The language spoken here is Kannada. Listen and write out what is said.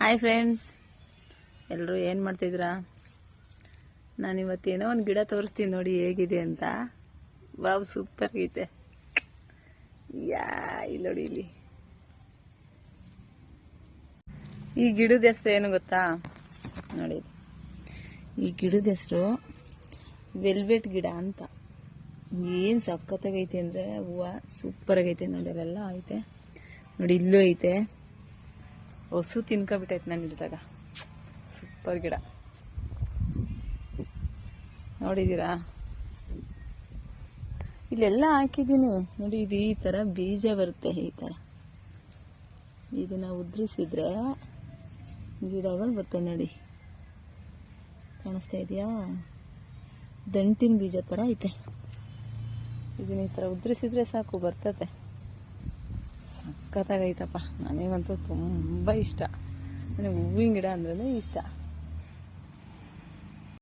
ಹಾಯ್ ಫ್ರೆಂಡ್ಸ್ ಎಲ್ಲರೂ ಏನು ಮಾಡ್ತಿದ್ದೀರಾ ಇವತ್ತೇನೋ ಒಂದು ಗಿಡ ತೋರಿಸ್ತೀನಿ ನೋಡಿ ಹೇಗಿದೆ ಅಂತ. ಬಾಬು ಸೂಪರ್ ಐತೆ ಯಾ, ಇಲ್ಲಿ ನೋಡಿ ಇಲ್ಲಿ. ಈ ಗಿಡದ ಹೆಸರು ಏನು ಗೊತ್ತಾ? ನೋಡಿ ಈ ಗಿಡದ ಹೆಸರು ವೆಲ್ವೆಟ್ ಗಿಡ ಅಂತ. ಏನು ಸಖತ್ತಾಗೈತೆ ಅಂದರೆ ಹೂವು ಸೂಪರಾಗೈತೆ ನೋಡಿ, ಅಲ್ಲೆಲ್ಲ ಐತೆ. ನೋಡಿ, ಇಲ್ಲೂ ಐತೆ. ಹೊಸು ತಿನ್ಕೊಬಿಟ್ಟೈತೆ ನಾನು ಇದ್ದಾಗ ಸೂಪರ್ ಗಿಡ. ನೋಡಿದ್ದೀರಾ? ಇಲ್ಲೆಲ್ಲ ಹಾಕಿದ್ದೀನಿ. ನೋಡಿ, ಇದು ಈ ಥರ ಬೀಜ ಬರುತ್ತೆ, ಈ ಥರ ಇದನ್ನು ಉದ್ರಿಸಿದ್ರೆ ಗಿಡಗಳು ಬರ್ತವೆ ನೋಡಿ. ಕಾಣಿಸ್ತಾ ಇದೆಯಾ? ದಂಟಿನ ಬೀಜ ಥರ ಐತೆ. ಇದನ್ನ ಈ ಥರ ಉದ್ರಿಸಿದ್ರೆ ಸಾಕು, ಬರ್ತತೆ. ಸಖತ್ತಾಗೈತಪ್ಪ. ನನಗಂತೂ ತುಂಬ ಇಷ್ಟ. ನನಗೆ ಹೂವಿನ ಗಿಡ ಅಂದ್ರೆ ಇಷ್ಟ.